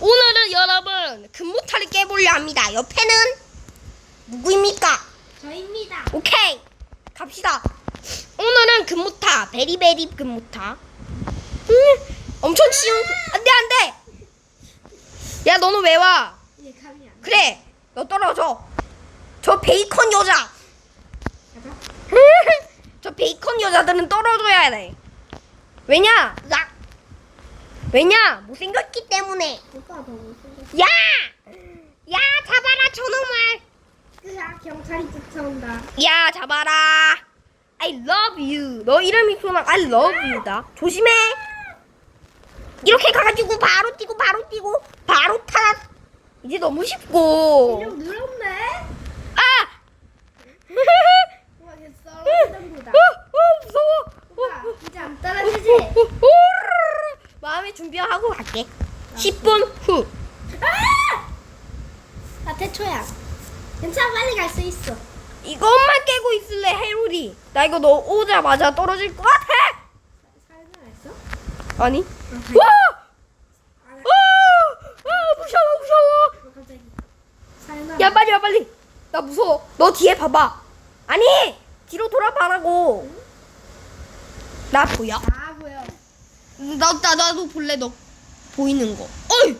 오늘은 여러분 금모타를 깨보려 합니다. 옆에는 누구입니까? 저입니다. 오케이 갑시다. 오늘은 금모타 베리베리 금모타. 음, 엄청 쉬운 안돼 안돼. 야 너는 왜 와? 이제 감이 안. 그래 너 떨어져. 저 베이컨 여자. 저 베이컨 여자들은 떨어져야 돼. 왜냐? 나 왜냐? 못생겼기 때문에. 오빠 더 못생겼어. 야! 야 잡아라 저놈을. 으아 경찰이 쫓아온다. 야 잡아라. I love you. 너 이름이 그만 I love you다. 조심해. 이렇게 가가지고 바로 뛰고 바로 뛰고 바로 타. 이제 너무 쉽고. 좀 늘었네. 아! 우와 됐어. 어, 정도다. 어, 무서워. 오빠 이제 안 떨어지지? 오, 오르르르. 마음의 준비하고 갈게. 10분 후. 나 태초야. 괜찮아 빨리 갈 수 있어. 이것만 깨고 있을래 해로리. 나 이거 너 오자마자 떨어질 것 같아. 살살했어? 아니. 어, 와! 아, 와! 아 무서워 무서워. 어, 갑자기. 살살. 야 빨리 와 빨리. 나 무서워. 너 뒤에 봐봐. 아니 뒤로 돌아봐라고. 나 보여? 나, 나 나도 볼래 너 보이는 거. 어이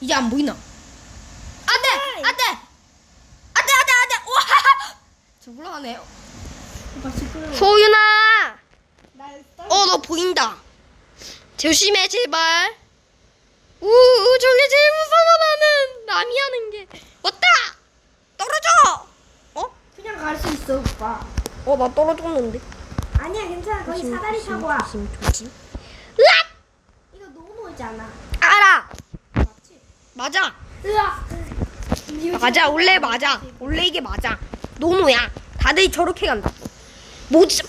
이제 안 보이나? 안 돼 안 돼 안 돼 안 돼 안돼. 와! 저 올라가네요. 오빠 시끄러워. 소윤아. 날 떨. 어, 너 보인다. 조심해, 제발. 우, 우, 저게 제일 무서워, 나는. 남이 하는 게. 왔다! 떨어져! 어? 그냥 갈 수 있어 오빠. 어, 나 떨어졌는데. 아니야 괜찮아 거기 사다리 타고 와. 조심, 조심. 이거 노노잖아. 알아! 맞지? 맞아. 으아. 맞아, 원래 맞아. 원래 이게 맞아. 노노야. 다들 저렇게 간다. 뭐지?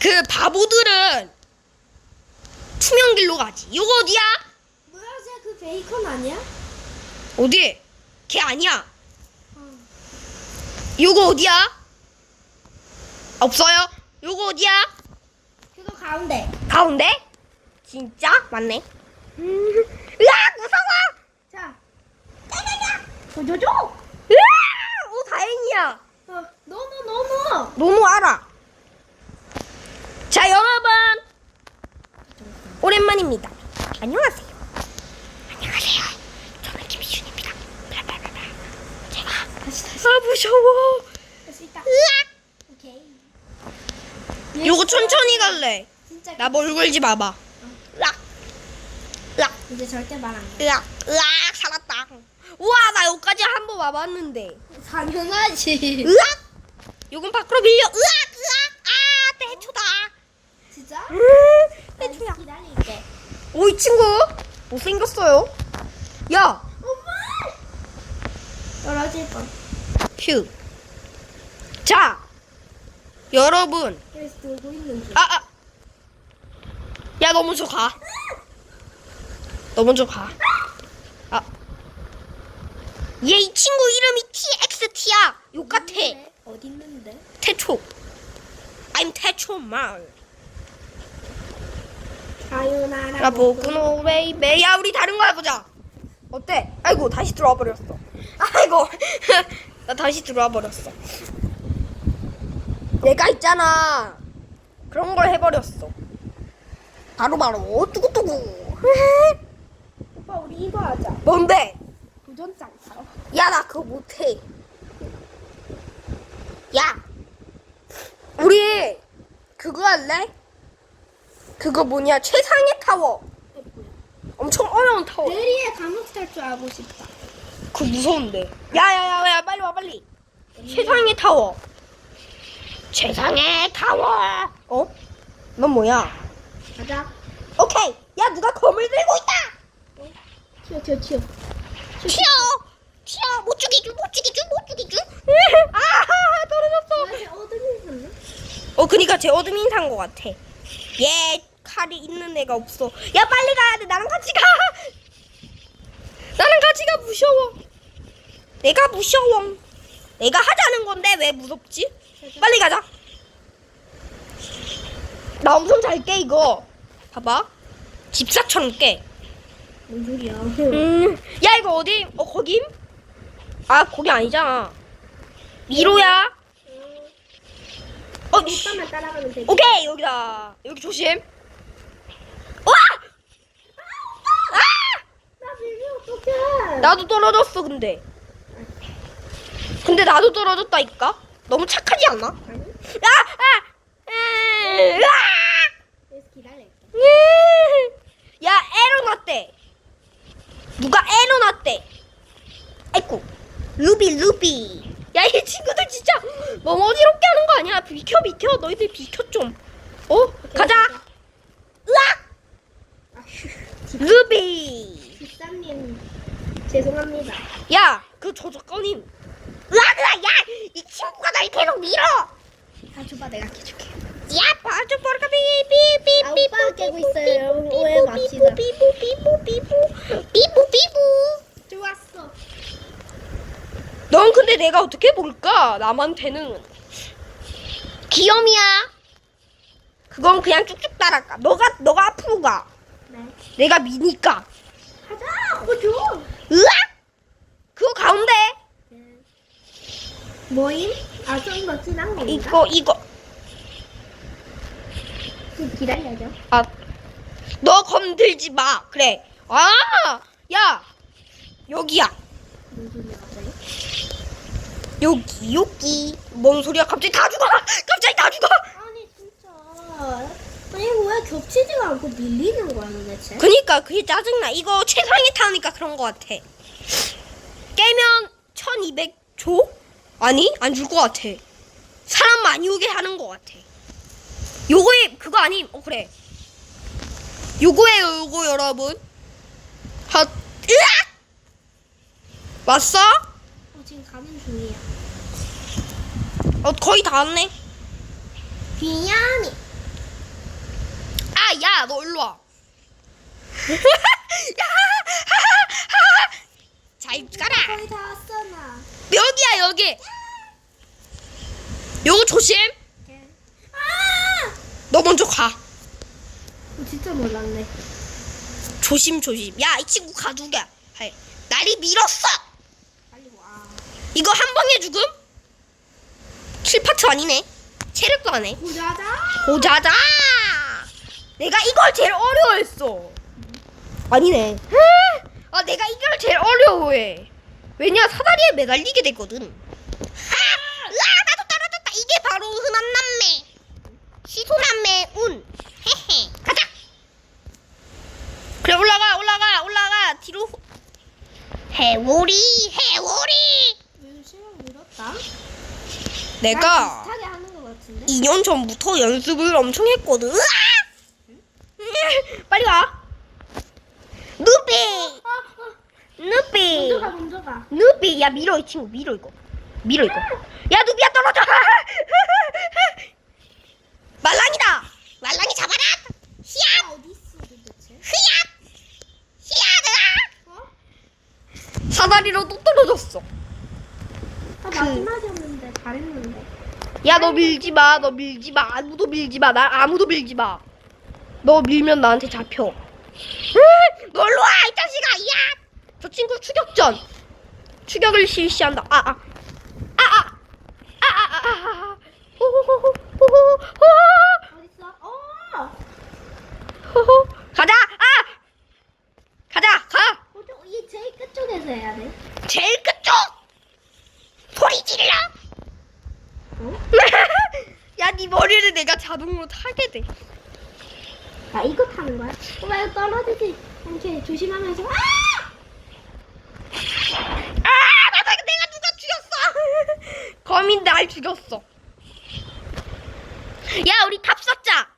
그 바보들은 투명 길로 가지. 이거 어디야? 뭐야 쟤그 베이컨 아니야? 어디? 걔 아니야. 어. 요거 어디야? 없어요? 요거 어디야? 그거 가운데. 가운데? 진짜? 맞네. 음. 으악 무서워! 자. 보여줘. 으악! 오 다행이야. 어, 노노 노노. 노노 알아. 자 여러분 오랜만입니다. 안녕하세요. 안녕하세요. 저는 김희준입니다. 블라블라블라. 제가 다시 다시. 아 무서워. 할수 있다. 으악! 오케이. 요거 천천히 갈래. 진짜. 나뭘 걸지 마봐. 으악! 으악! 이제 절대 말 안 해. 으악! 으악! 살았다. 우와 나 여기까지 한 번 와봤는데. 당연하지. 으악! 요건 밖으로 밀려. 으악! 으악! 아 대초다. 진짜? 으, 나 대초야. 기다릴게. 오 이 친구 못생겼어요. 야 엄마. 떨어질 뻔. 휴. 자 여러분 그래서 들고 있는 중. 아 아. 야너 먼저 가. 너 먼저 가. 아. 얘 이 친구 이름이 TXT야. 욕 같아. 어디 있는데? 태초. I'm 태초 말. 사요나라. 야 보구노 베이베. 야 우리 다른 거 해보자. 어때? 아이고 다시 들어와 버렸어. 아이고 나 다시 들어와 버렸어. 내가 있잖아. 그런 걸 해버렸어. 바로 바로 뚜구뚜구. 오빠 우리 이거 하자. 뭔데? 도전장 타러. 야 나 그거 못해. 야 우리 그거 할래? 그거 뭐냐 최상의 타워. 엄청 어려운 타워. 대리의 감옥 탈출 하고 싶다. 그거 무서운데. 야 야 야 야 빨리 와 빨리. 최상의 타워. 최상의 타워. 어? 넌 뭐야? 가자. 오케이. 야 누가 검을 들고 있다. 튀어 튀어 튀어. 튀어. 튀어. 못 죽이죠. 못 죽이죠. 못 죽이죠. 아 떨어졌어. 왜 어둠이 있었네? 어 그니까 제 어둠이 산것 같아. 얘 칼이 있는 애가 없어. 야 빨리 가야 돼. 나랑 같이 가. 나랑 같이 가 무서워. 내가 무서워. 내가 하자는 건데 왜 무섭지? 빨리 가자. 나 엄청 잘 깨 이거. 봐봐. 집사처럼 깨. 뭔 소리야? 음, 야 이거 어디? 어 거김? 아 거기 아니잖아. 미로야. 어, 씨. 오빠만 따라가면 되지. 오케이 여기다. 여기 조심. 와! 아! 나 밀면 어떡해? 나도 떨어졌어 근데. 근데 나도 떨어졌다니까. 너무 착하지 않나? 아니, 아! 아! 으, 으아! 그래서 기다릴게. 으. 야 에러 났대. 누가 에러 났대. 아이쿠. 루비 루비. 야 이 친구들 진짜 너무 어지럽게 하는 거 아니야? 비켜 비켜. 너희들 비켜 좀. 어? 가자. 으악! 아, 휴. 루비. 집사님 죄송합니다. 야, 그 저작권님. 으악, 으악, 야, 이 친구가 날 계속 밀어. 아, 줘봐 내가 깨줄게. 야, 봐줘, 삐삐삐삐. 아, 오빠가 깨고 있어요. 오해 맙시다. 삐뿌, 삐뿌, 삐뿌, 삐뿌, 삐뿌. 넌 근데 내가 어떻게 볼까? 남한테는 귀염이야. 그건 그냥 쭉쭉 따라가. 너가 너가 앞으로 가. 네. 내가 미니까. 가자. 어, 줘. 으악! 그거 가운데. 네. 뭐임? 아, 좀더 진한 건가? 이거 이거. 좀 기다려줘. 아, 너 건들지 마. 그래. 아, 야, 여기야. 갑자기? 여기, 여기. 뭔 소리야? 갑자기 다 죽어. 갑자기 다 죽어. 아니, 진짜. 아니, 왜 겹치지가 않고 밀리는 거야, 도대체? 그니까 그게 짜증나. 이거 최상위 타니까 그런 거 같아. 깨면 1200조? 아니, 안줄것 같아. 사람 많이 오게 하는 것 같아. 요거에 그거 아님. 어 그래. 요거예요, 요거 여러분. 헛, 으악! 왔어? 어, 지금 가는 중이야. 어 거의 다 왔네. 귀야미. 아, 야, 너 일로 와. 야, 잘 가라. 거의 다 왔어, 나. 여기야, 여기. 요거 조심. 아! 너 먼저 가. 어, 진짜 몰랐네. 조심, 조심. 야, 이 친구. 할. 날이 밀었어. 이거 한 방에 죽음? 7파트 아니네. 체력도 안 해. 보자자. 보자자. 내가 이걸 제일 어려워했어. 아니네. 아, 내가 이걸 제일 어려워해. 왜냐, 사다리에 매달리게 됐거든. 하! 으아, 나도 떨어졌다. 이게 바로 흔한 남매. 시소남매 운. 헤헤. 가자. 그래, 올라가, 올라가, 올라가. 뒤로. 후- 해오리, 해오리. 내가 비슷하게 하는 것 같은데? 2년 전부터 연습을 엄청 했거든. 으아! 빨리 와. 누비, 아, 아. 누비, 먼저 가, 먼저 가. 누비. 야 밀어 이 친구 밀어 이거. 밀어 이거. 야 누비야 떨어져. 말랑이다. 말랑이 잡아라. 히야, 아, 어디 있어, 도대체? 히야, 히야. 어? 사다리로 또 떨어졌어. 아, 마지막이었는데, 잘했는데. 야 너 밀지 마. 너 밀지 마. 아무도 밀지 마. 나 아무도 밀지 마. 너 밀면 나한테 잡혀. 놀러 와, 이 자식아. 야! 저 친구 추격전. 추격을 실시한다. 아, 아. 아, 아. 아, 아, 아, 아. 호호호호. 호호호. 어딨어? 어! 호호. 가자. 아! 가자. 가. 이 제일 끝쪽에서 해야 돼. 제일 끝쪽. 소리 질러. 어? 야, 네 머리를 내가 자동으로 타게 돼. 아, 이거 타는 거야? 어, 왜 떨어지지? 이렇게 조심하면서. 아! 아, 나 내가 누가 죽였어? 거민 날 죽였어. 야, 우리 탑 쐈자.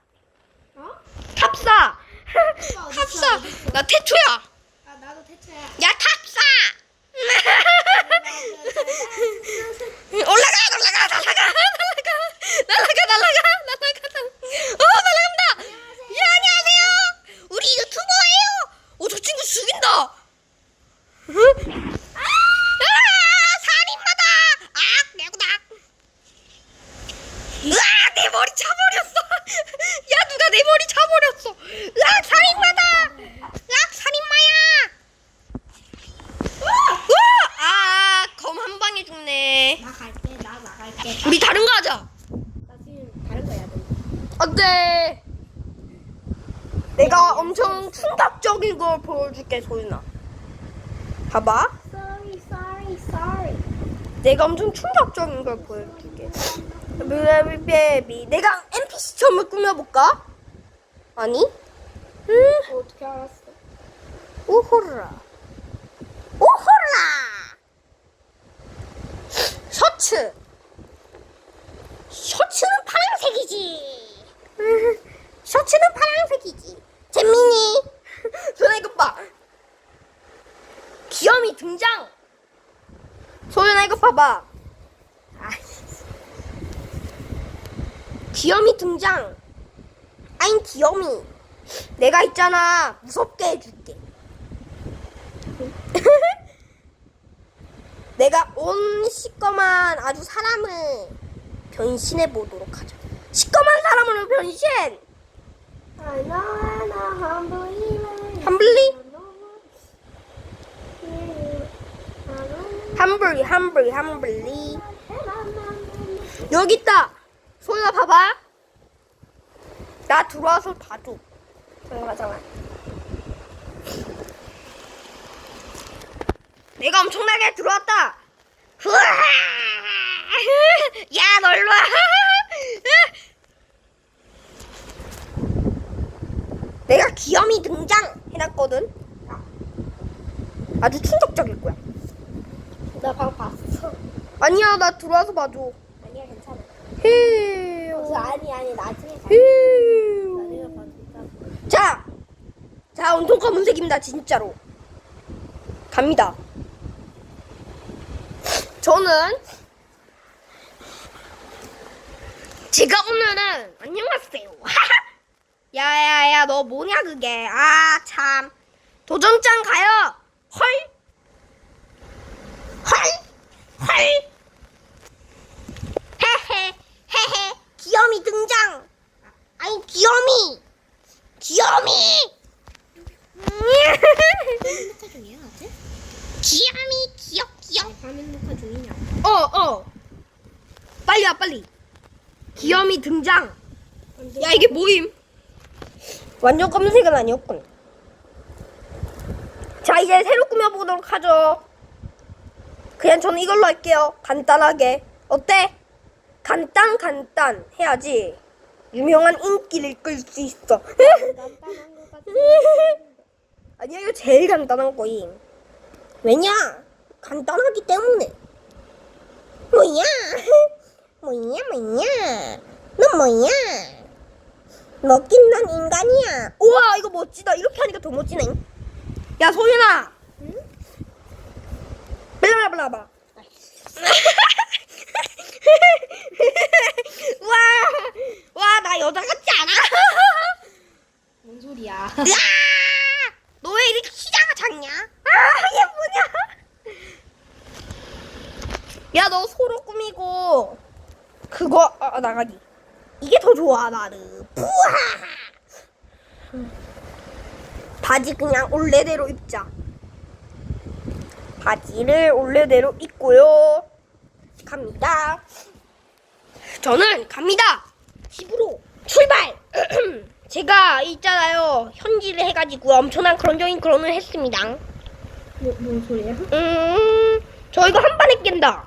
어? 탑 쏴. 어딨어, 탑 어딨어, 쏴. 어딨어? 나 태초야. 아, 나도 대체야. 야, 탑 쏴. 올라가, 올라가, 날라가, 날라가, 날라가, 날라가, 날라가. 어, 날라간다. 예, 안녕하세요. 우리 유튜버예요. 오, 저 친구 죽인다. 응? 아, 살인마다. 아, 내구다. 으아, 내 머리 차버렸어. 야, 누가 내 머리 차버렸어. 으아, 살인마다. 없네. 나 갈게, 나 나갈게. 우리 다른 거 하자. 나 지금 다른 거 해야 돼. 어때? 내가 엄청 충격적인 걸 보여줄게, 소윤아. 봐봐. Sorry, sorry, sorry. 내가 엄청 충격적인 걸 보여줄게. 베비 베비. 내가 NPC처럼 꾸며볼까? 아니? 음. 어떻게 알았어? 오호라. 오호라! 셔츠. 셔츠는 파란색이지. 셔츠는 파란색이지. 재민이. 소연아 이것 봐. 귀염이 등장. 소연아 이것 봐봐. 아, 귀염이 등장. 아인 귀염이. 내가 있잖아. 무섭게 해줄게 내가 온 시꺼먼 아주 사람을 변신해 보도록 하자 시꺼먼 사람으로 변신. 함블리 한 함블리 함블리 함블리 여기 있다! 소연아 봐봐. 나 들어와서 봐줘. 잠깐 내가 엄청나게 들어왔다 야 널로 와 내가 귀염이 등장 해놨거든 아주 충격적일 거야 나 방금 봤어. 아니야 나 들어와서 봐줘 아니야, 괜찮아. 헤 어, 아니, 아니, 나중에 봐, 진짜. 자, 자, 온통 검은색입니다, 진짜로. 갑니다. 저는 제가 오늘은 안녕하세요. 야야야, 너 뭐냐 그게? 아 참. 도전장 가요. 헐, 헐, 헐. 헤헤, 헤헤. 귀염이 등장. 아니 귀염이. 귀염이! 아직? 귀염이 화면 녹화 중이냐? 어 어. 빨리 와 빨리. 귀염이 등장. 야 이게 뭐임. 완전 검은색은 아니었군. 자 이제 새로 꾸며보도록 하죠. 그냥 저는 이걸로 할게요. 간단하게. 어때? 간단 간단 해야지. 유명한 인기를 끌 수 있어. 간단한 것 같아. 아니야 이거 제일 간단한 거임. 왜냐 간단하기 때문에. 뭐야? 뭐야 뭐야? 너 뭐야? 먹긴 난 인간이야. 우와 이거 멋지다. 이렇게 하니까 더 멋지네. 야 소윤아. 응? 블라블라블라 와와 나 여자 같지 않아? 뭔 소리야? 야! 너 왜 이렇게 키가 작냐? 아, 얘 뭐냐? 야, 너 소로 꾸미고 아, 나가기. 이게 더 좋아, 나는. 부하! 바지 그냥 원래대로 입자. 바지를 원래대로 입고요. 갑니다. 저는 갑니다. 집으로 출발. 제가 있잖아요 현질을 해가지고 엄청난 그런적인 그런을 했습니다. 뭐, 뭔 소리야? 음, 저 이거 한 번에 깬다.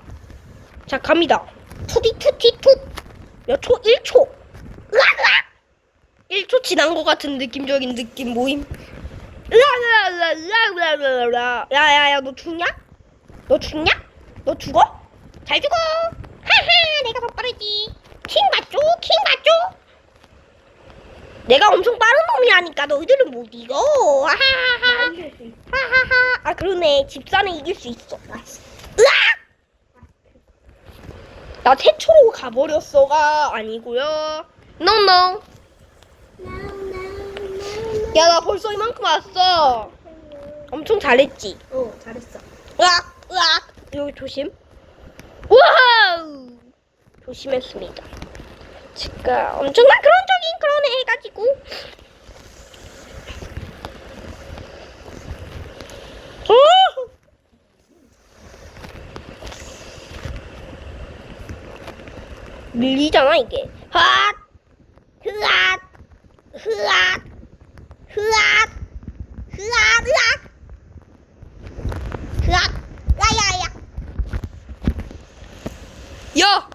자 갑니다. 투디 투티 툭. 몇 초? 1초. 으악 으악. 1초 지난 것 같은 느낌적인 느낌 모임. 으악 으악 으악 으악 으악 으악. 야야야 너 죽냐? 너 죽냐? 너 죽어? 잘 죽어. 하하 내가 더 빠르지. 킹 맞죠? 킹 맞죠? 내가 엄청 빠른 놈이라니까 너희들은 못 이겨. 하하하. 하하하. 아 그러네. 집사는 이길 수 있어. 으악! 나 태초로 가버렸어가 아니고요. 노노. 야나 벌써 이만큼 왔어. 엄청 잘했지. 어, 잘했어. 으악 으악. 여기 조심. 와우. 조심했습니다. 제가 엄청난 그런 적인 그런 애 해가지고. 밀리잖아 이게. 헛! 흐앗! 흐앗! 흐앗! 흐앗! 흐앗! 흐앗! 야야야! 야!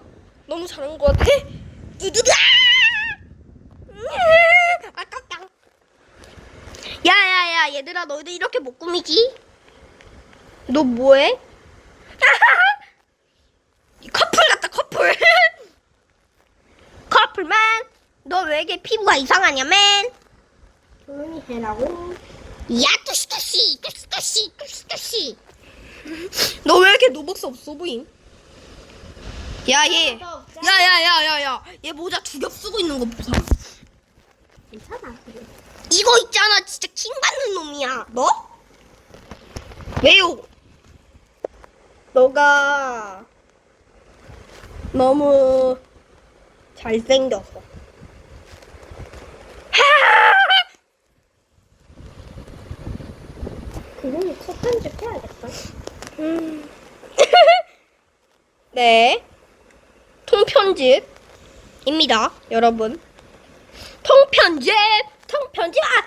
너무 잘한 것 같아? 두두두! 음! 아깝다. 야야야 얘들아 너희들 이렇게 못 꾸미지? 너 뭐해? 커플맨, 너왜 이렇게 피부가 이상하냐, 맨? 조용히 해라고. 야, 뚜시, 뚜시, 뚜시, 뚜시, 뚜시, 뚜시. 너 왜 이렇게 노복스 없어 보임? 야, 얘. 야, 야, 야, 야, 야. 얘 모자 두 겹 쓰고 있는 거 보자. 괜찮아. 그래. 이거 있잖아. 진짜 킹 받는 놈이야. 너? 왜요? 너가 너무 잘생겼어. 그거는 첫 편집 해야겠다. 음. 네. 통편집입니다, 여러분. 통편집! 통편집! 아!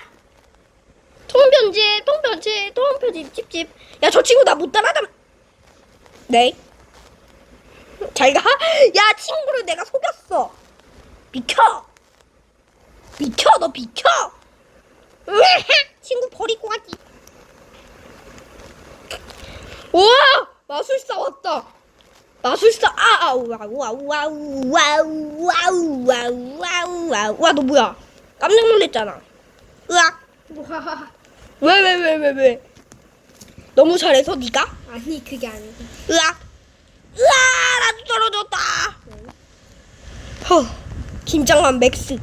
통편집, 통편집, 통편집, 찝찝. 야, 저 친구 나 못 따라잡. 네. 잘 가. 야, 친구를 내가 속였어. 비켜! 비켜, 너 비켜! 친구 버리고 가지. 우와! 마술사 왔다. 마술사 아, 아 우 와 우 와 우 와 우 와 우 와 우 와 우 와 우 와 우 와 너 뭐야? 깜짝 놀랐잖아. 으악 와. 왜 왜 왜 왜 왜? 너무 잘해서 네가? 아니 그게 아니고. 으악 으악 나도 떨어졌다. 허 긴장한 맥스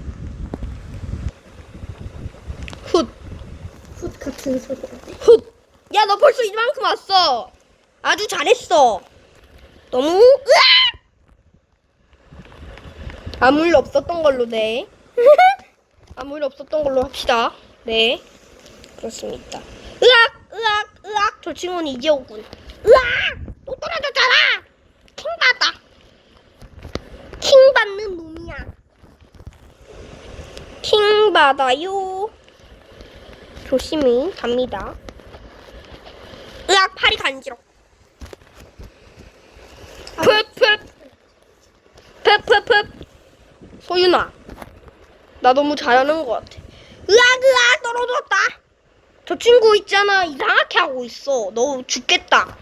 훗 훗 같은 소리. 훗. 야, 너 벌써 이만큼 왔어. 아주 잘했어. 너무, 으악! 아무 일 없었던 걸로, 네. 아무 일 없었던 걸로 합시다. 네. 그렇습니다. 으악! 으악! 으악! 저 친구는 이제 오군. 으악! 또 떨어졌잖아! 킹받아. 킹받는 놈이야. 킹 받아요. 조심히 갑니다. 으악 팔이 간지러. 푹푹 푹푹푹 소윤아 나 너무 잘하는 것 같아. 으악 으악 떨어졌다. 저 친구 있잖아 이상하게 하고 있어. 너 죽겠다.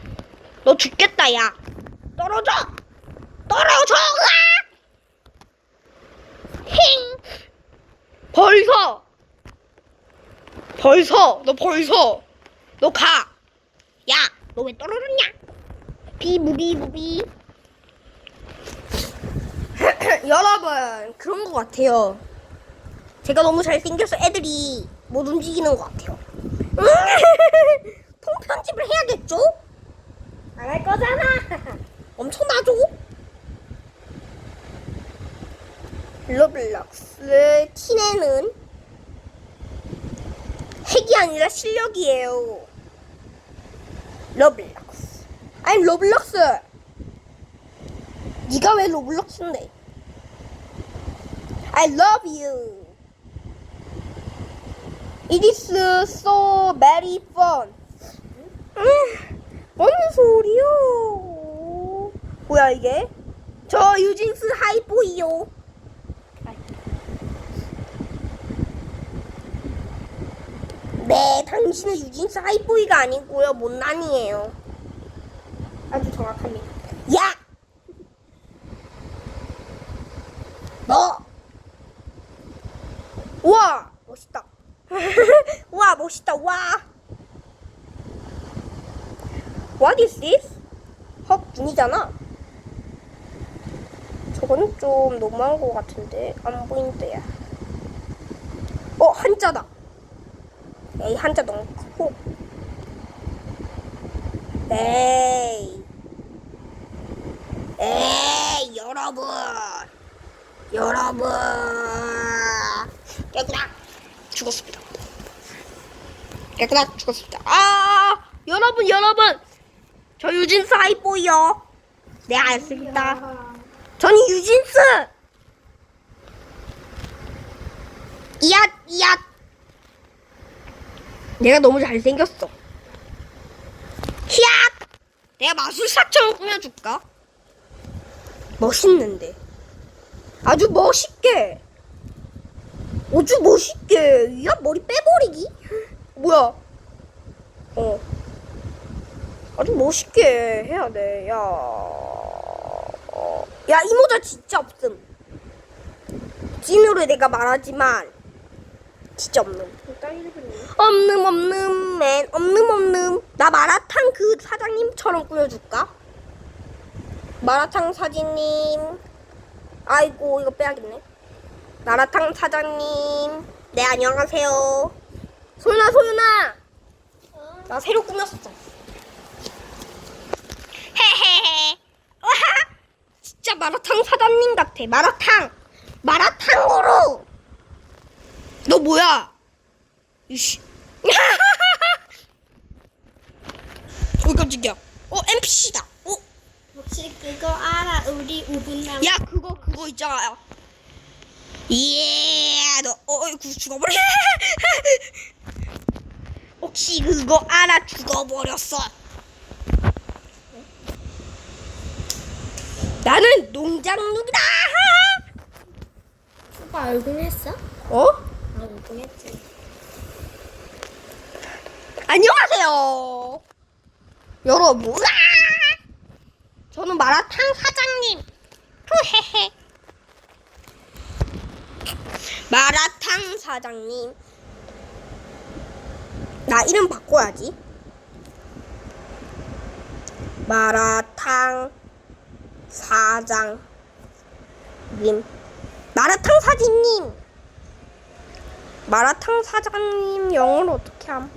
너 죽겠다 야. 떨어져. 떨어져 으악. 힝. 벌써. 벌써 너 벌써 너 가. 야, 너 왜 떨어졌냐? 비무비 무비. 여러분, 그런 것 같아요. 제가 너무 잘생겨서 애들이 못 움직이는 것 같아요. 통편집을 해야겠죠? 안 할 거잖아. 엄청나죠? 로블록스 티네는 핵이 아니라 실력이에요. 로블록스. 아니 로블록스. 네가 왜 로블록스인데? I love you. It is so very fun. 음, 뭔 소리요? 뭐야 이게? 저 유진스 하이보이요. 네, 당신은 유진스 하이보이가 아니고요, 못난이에요. 아주 정확합니다. 야! 너! 우와! 멋있다. 우와, 멋있다. 와! What is this? 헉, 눈이잖아. 저거는 좀 너무한 것 같은데. 안 보인다, 야. 어, 한자다. 에이, 한자 너무 크고. 에이. 에이 여러분. 여러분. 깨구나 죽었습니다. 깨구나 죽었습니다. 아 여러분 여러분. 저 유진스 하이보이요 네 알겠습니다. 저는 유진스. 이앗 이앗 내가 너무 잘생겼어 히앗 내가 마술사처럼 꾸며줄까? 멋있는데. 아주 멋있게. 아주 멋있게. 야, 머리 빼버리기? 뭐야? 어. 아주 멋있게 해야 돼. 야. 어. 야, 이 모자 진짜 없음. 찐으로 내가 말하지만, 진짜 없는. 없는 없는 맨 없는 없는. 나 마라탕 그 사장님처럼 꾸며줄까? 마라탕 사장님. 아이고 이거 빼야겠네. 마라탕 사장님. 네 안녕하세요. 소윤아 소윤아! 나 새로 꾸몄어. 헤헤헤. 와하! 진짜 마라탕 사장님 같아. 마라탕. 마라탕으로 너 뭐야 이씨. 어, 깜짝이야. 어, NPC다. 어, 혹시 그거 알아? 우리 5분 남. 야, 그거, 그거 있잖아. 예, 너, 어, 어, 그 죽어버려. 혹시 그거 알아? 죽어버렸어. 나는 농장룩이다. 오빠 얼굴 했어? 어? 아, 했지. 안녕하세요. 여러분. 으아! 저는 마라탕 사장님. 흐헤헤. 마라탕 사장님. 나 이름 바꿔야지. 마라탕 사장님. 마라탕 사장님. 마라탕 사장님 영어로 어떻게 함?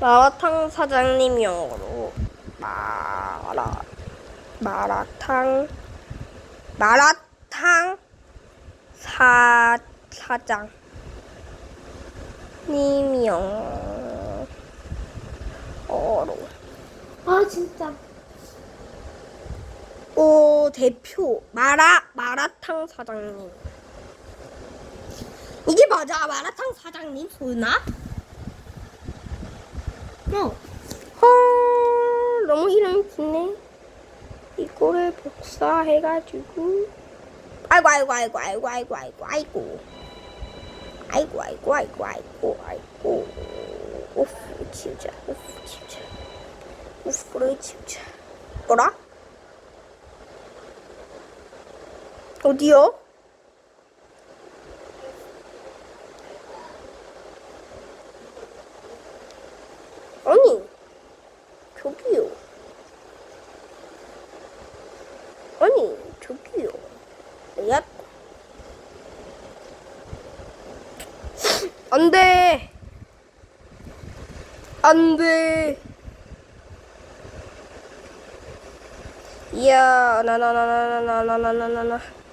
마라탕 사장님 영어로 마라 마라탕 마라탕 사 사장 님 영어로 아, 진짜. 오 대표. 마라 마라탕 사장님. 이게 맞아. 마라탕 사장님 소윤아? 어. 헐 너무 이름이 긴네. 이거를 복사해가지고. 아이고 아이고 아이고 아이고 아이고 아이고 아이고. 아이고 아이고 아이고 아이고 아이고. 우프 치우자 우프 치우자. 우프를 치우자. 뭐라? 어디요? 아니 저기요. 아니 저기요. 야. 안 돼. 안 돼. 이야 나나나나나나나나나 아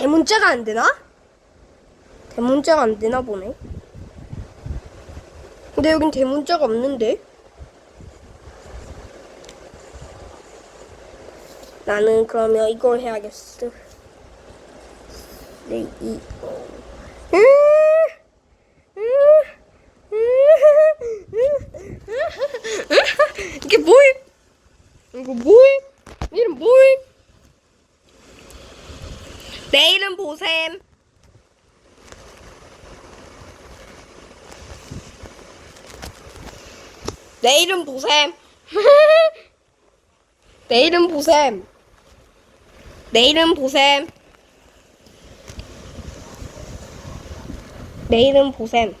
대문자가 안 되나? 대문자가 안 되나 보네. 근데 여긴 대문자가 없는데? 나는 그러면 이걸 해야겠어. 네, 이, 어. 으, 으, 으, 이게 뭐임? 이거 뭐임? 이름 뭐임? 내일은 보셈. 내일은 보셈. 내일은 보셈. 내일은 보셈. 내일은 보셈.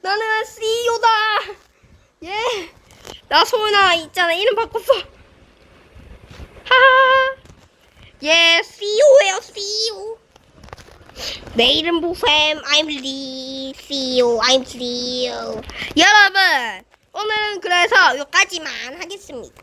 나는 CEO다. 예. 나 소은아 있잖아. 이름 바꿨어. 하하. 예, CEO예요, CEO. 내 이름 보셈. I'm Lee. CEO. I'm CEO. 여러분, 오늘은 그래서 여기까지만 하겠습니다.